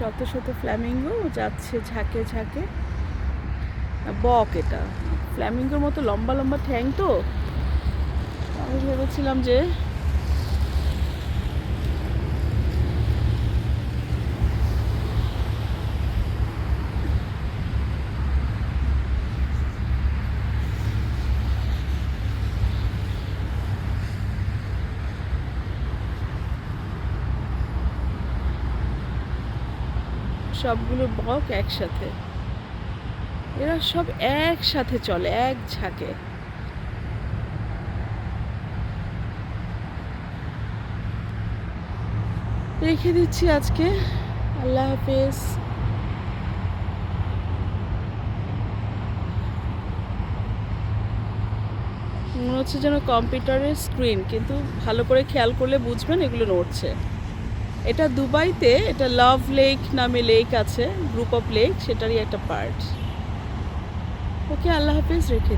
শত শত ফ্ল্যামিঙ্গো যাচ্ছে ঝাঁকে ঝাঁকে। বক এটা। ফ্ল্যামিঙ্গোর মতো লম্বা লম্বা ঠ্যাং তো। আমি ভেবেছিলাম যে সবগুলো বক একসাথে। এরা সব একসাথে চলে, এক ঝাঁকে। রেখে দিচ্ছি আজকে। আল্লাহ হাফেজ। মনে হচ্ছে যেন কম্পিউটারের স্ক্রিন, কিন্তু ভালো করে খেয়াল করলে বুঝবেন এগুলো নড়ছে। এটা দুবাইতে এটা লাভ লেক নামে লেক আছে গ্রুপ অফ লেক সেটারই একটা পার্ট ওকে, আল্লাহ হাফিজ, রেখে।